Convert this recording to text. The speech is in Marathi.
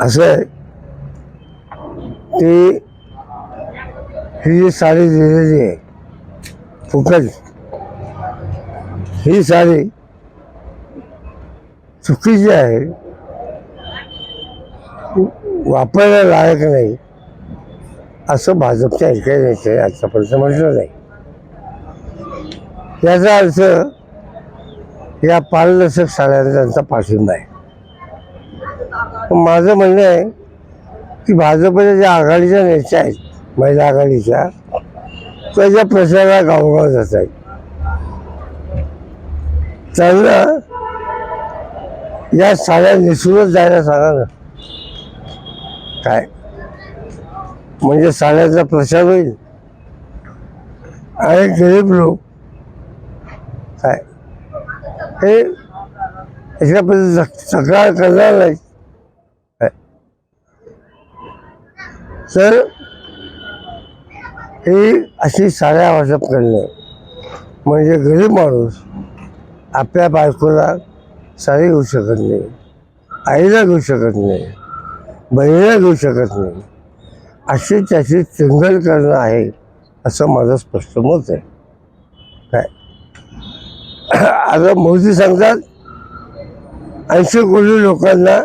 असं आहे. की ही जी साडी दिलेली आहे फुकट ही साडी चुकीची आहे. वापरायला लायक नाही. असं भाजपच्या एका नेत्याने आतापर्यंत म्हटलं नाही. याचा अर्थ या पारदर्शक साड्यांना त्यांचा पाठिंबा आहे. माझं म्हणणं आहे की भाजपच्या ज्या आघाडीच्या नेत्या आहेत महिला आघाडीच्या त्याच्या प्रचाराला गावोगाव जात आहेत त्यांना या साड्या नेसूनच जायला सांगा ना. काय? म्हणजे साड्याचा प्रचार होईल. आणि गरीब लोक काय? हे याच्याबद्दल तक्रार करणार नाही. तर ही अशी साड्या वाटप करणे म्हणजे गरीब माणूस आपल्या बायकोला साडी घेऊ शकत नाही आईला घेऊ शकत नाही बहिणीला घेऊ शकत नाही. अशी त्याची चिंगल करणं आहे असं माझं स्पष्ट मत आहे. काय? आता मोदी सांगतात ऐंशी कोटी लोकांना